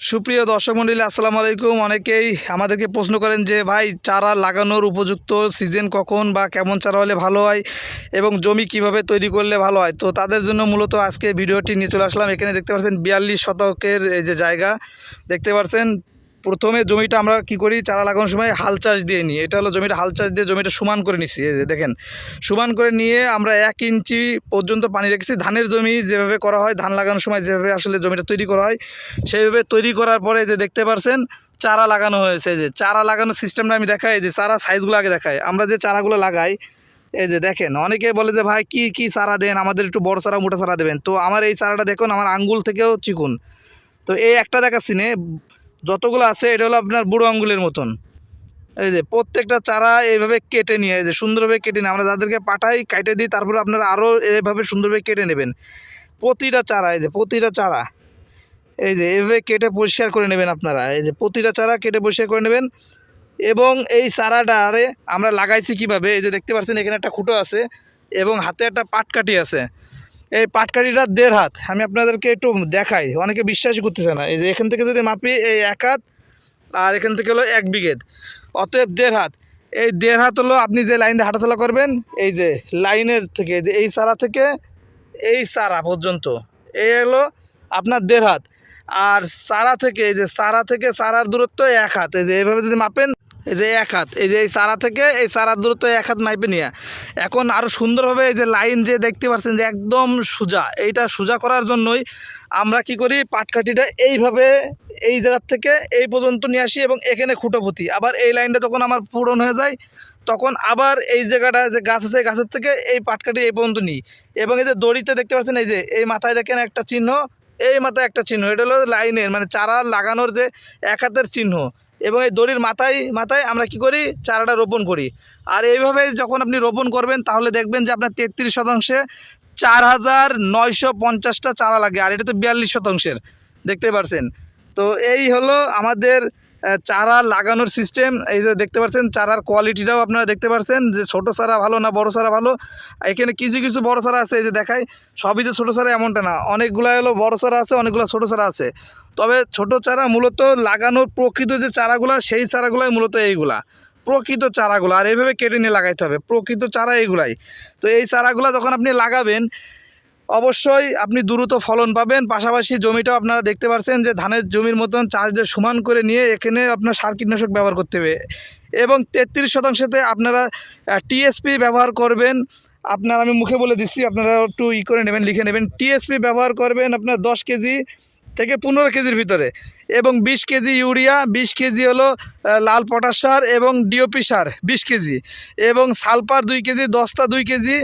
সুপ্রিয় দর্শক মন্ডলী, আসসালামু আলাইকুম। অনেকেই আমাদেরকে প্রশ্ন করেন যে, ভাই, চারা লাগানোর উপযুক্ত সিজন কখন বা কেমন চারা হলে ভালো হয় এবং জমি কীভাবে তৈরি করলে ভালো হয়? তো তাদের জন্য মূলত আজকে ভিডিওটি নিয়ে চলে আসলাম। এখানে দেখতে পাচ্ছেন বিয়াল্লিশ শতকের এই যে জায়গা, দেখতে পাচ্ছেন প্রথমে জমিটা আমরা কি করি, চারা লাগানোর সময় হাল চাষ দিয়ে নিই। এটা হলো জমিটা হাল চাষ দিয়ে জমিটা সমান করে নিছি, এই যে দেখেন। সমান করে নিয়ে আমরা এক ইঞ্চি পর্যন্ত পানি রেখেছি। ধানের জমি যেভাবে করা হয়, ধান লাগানোর সময় যেভাবে আসলে জমিটা তৈরি করা হয়, সেইভাবে তৈরি করার পরে যে দেখতে পারছেন, চারা লাগানো হয়েছে। যে চারা লাগানোর সিস্টেমটা আমি দেখাই যে চারা সাইজগুলো আগে দেখাই। আমরা যে চারাগুলো লাগাই, এই যে দেখেন, অনেকে বলে যে, ভাই, কি কি চারা দেন? আমাদের একটু বড় চারা, মোটা চারা দেবেন। তো আমার এই চারাটা দেখুন, আমার আঙ্গুল থেকেও চিকুন। তো এই একটা দেখাচ্ছি নে। যতগুলো আছে, এটা হলো আপনার বুড়ো আঙ্গুলের মতন। এই যে প্রত্যেকটা চারা এইভাবে কেটে নিয়ে, এই যে সুন্দরভাবে কেটে নিয়ে, আমরা যাদেরকে পাঠাই কেটে দিই, তারপরে আপনারা আরও এইভাবে সুন্দরভাবে কেটে নেবেন। প্রতিটা চারা, এই যে প্রতিটা চারা, এই যে এভাবে কেটে পরিষ্কার করে নেবেন আপনারা। এই যে প্রতিটা চারা কেটে পরিষ্কার করে নেবেন। এবং এই চারাটারে আমরা লাগাইছি কীভাবে? এই যে দেখতে পাচ্ছেন, এখানে একটা খুঁটো আছে এবং হাতে একটা পাটকাঠি আছে। এই পাটকাঠিটা দেড় হাত। আমি আপনাদেরকে একটু দেখাই। অনেকে বিশ্বাসই করতেছে না। এই যে এখান থেকে যদি মাপি, এই এক হাত, আর এখান থেকে হলো এক বিঘেত। অতএব দেড় হাত। এই দেড় হাত হলো আপনি যে লাইন দিয়ে হাঁটাচলা করবেন, এই যে লাইনের থেকে যে এই সারা থেকে এই সারা পর্যন্ত। এই হলো আপনার দেড় হাত। আর সারা থেকে, এই যে সারা থেকে সারার দূরত্ব এক হাত। এই যে এইভাবে যদি মাপেন এই যে এক হাত, এই যে এই চারা থেকে এই চারার দূরত্ব এক হাত মাইপে নিয়ে। এখন আরও সুন্দরভাবে এই যে লাইন যে দেখতে পাচ্ছেন যে একদম সোজা, এইটা সোজা করার জন্যই আমরা কি করি, পাটকাঠিটা এইভাবে এই জায়গার থেকে এই পর্যন্ত নিয়ে আসি এবং এখানে খুঁটো পুঁতি আবার এই লাইনটা যখন আমার পূরণ হয়ে যায়, তখন আবার এই জায়গাটা যে গাছ আছে গাছের থেকে এই পাটকাঠি এই পর্যন্ত নিই। এবং এই যে দড়িতে দেখতে পাচ্ছেন, এই যে এই মাথায় দেখেন একটা চিহ্ন, এই মাথায় একটা চিহ্ন, এটা হলো লাইনের মানে চারা লাগানোর যে এক হাতের চিহ্ন। এবং এই দড়ির মাথায় মাথায় আমরা কি করি? চারাটা রোপণ করি। আর এইভাবে যখন আপনি রোপণ করবেন, তাহলে দেখবেন যে আপনার তেত্রিশ শতাংশে চার হাজার নয়শো পঞ্চাশটা চারা লাগে। আর এটা তো বিয়াল্লিশ শতাংশের। দেখতে পারছেন? তো এই হলো আমাদের চারা লাগানোর সিস্টেম এই যে দেখতে পাচ্ছেন, চারার কোয়ালিটিটাও আপনারা দেখতে পাচ্ছেন, যে ছোটো চারা ভালো না বড় চারা ভালো। এখানে কিছু কিছু বড় চারা আছে, এই যে দেখায় সবই যে ছোটো চারা এমনটা না। অনেকগুলো হলো বড় চারা আছে, অনেকগুলো ছোটো চারা আছে। তবে ছোট চারা মূলত লাগানোর প্রকৃত যে চারাগুলা, সেই চারাগুলাই মূলত এইগুলা। প্রকৃত চারাগুলো, আর এইভাবে কেটে নিয়ে লাগাইতে হবে। প্রকৃত চারা এইগুলাই। তো এই চারাগুলো যখন আপনি লাগাবেন অবশ্যই আপনি দ্রুত ফলন পাবেন। পাশাপাশি জমিটাও আপনারা দেখতে পাচ্ছেন যে ধানের জমির মতন চাষ দিয়ে সমান করে নিয়ে এখানে আপনার সার কীটনাশক ব্যবহার করতে হবে। এবং তেত্রিশ শতাংশতে আপনারা টিএসপি ব্যবহার করবেন। আপনার আমি মুখে বলে দিচ্ছি, আপনারা একটু ই করে নেবেন, লিখে নেবেন। টিএসপি ব্যবহার করবেন আপনার দশ কেজি থেকে পনেরো কেজির ভিতরে। এবং বিশ কেজি ইউরিয়া, বিশ কেজি হলো লাল পটাশ সার এবং ডিওপি সার, বিশ কেজি। এবং সালফার দুই কেজি দশটা দুই কেজি,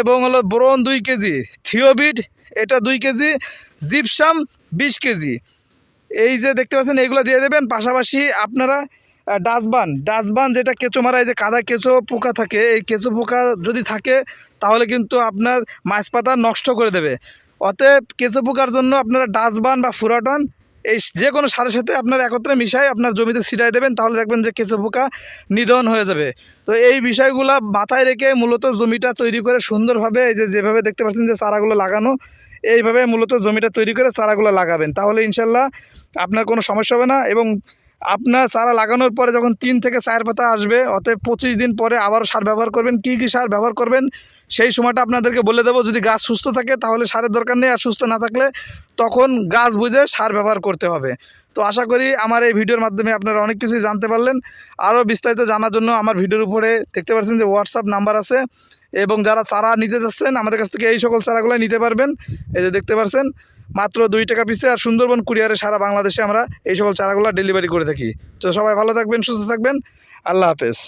এবং হলো বোরন দুই কেজি, থিওবিট, এটা দুই কেজি, জিপসাম বিশ কেজি। এই যে দেখতে পাচ্ছেন, এইগুলো দিয়ে দেবেন। পাশাপাশি আপনারা ডাস্টবান ডাস্টবান যেটা কেঁচো মারা, এই যে কাদা কেঁচো পোকা থাকে, এই কেঁচো পোকা যদি থাকে, তাহলে কিন্তু আপনার মাছ পাতা নষ্ট করে দেবে। অতএব কেঁচো পোকার জন্য আপনারা ডাস্টবান বা ফুরাটন, এই যে কোনো সারের সাথে আপনারা একত্রে মিশাই আপনার জমিতে ছিটাই দেবেন, তাহলে দেখবেন যে কেঁচো পোকা নিধন হয়ে যাবে। তো এই বিষয়গুলো মাথায় রেখে মূলত জমিটা তৈরি করে সুন্দরভাবে এই যে যেভাবে দেখতে পাচ্ছেন যে চারাগুলো লাগানো, এইভাবে মূলত জমিটা তৈরি করে চারাগুলো লাগাবেন। তাহলে ইনশাল্লাহ আপনার কোনো সমস্যা হবে না এবং আপনার চারা লাগানোর পরে যখন তিন থেকে চার পাতা আসবে, অতএব পঁচিশ দিন পরে আবারও সার ব্যবহার করবেন। কী কী সার ব্যবহার করবেন, সেই সময়টা আপনাদেরকে বলে দেবো। যদি গাছ সুস্থ থাকে, তাহলে সারের দরকার নেই। আর সুস্থ না থাকলে তখন গাছ বুঝে সার ব্যবহার করতে হবে। তো আশা করি আমার এই ভিডিওর মাধ্যমে আপনারা অনেক কিছুই জানতে পারলেন। আরও বিস্তারিত জানার জন্য আমার ভিডিওর উপরে দেখতে পাচ্ছেন যে হোয়াটসঅ্যাপ নাম্বার আছে। এবং যারা চারা নিতে যাচ্ছেন, আমাদের কাছ থেকে এই সকল চারাগুলো নিতে পারবেন। এই যে দেখতে পাচ্ছেন মাত্র দুই টাকা পিসে আর সুন্দরবন কুরিয়ারে সারা বাংলাদেশে আমরা এই সকল চারাগুলো ডেলিভারি করে থাকি। তো সবাই ভালো থাকবেন, সুস্থ থাকবেন। আল্লাহ হাফেজ।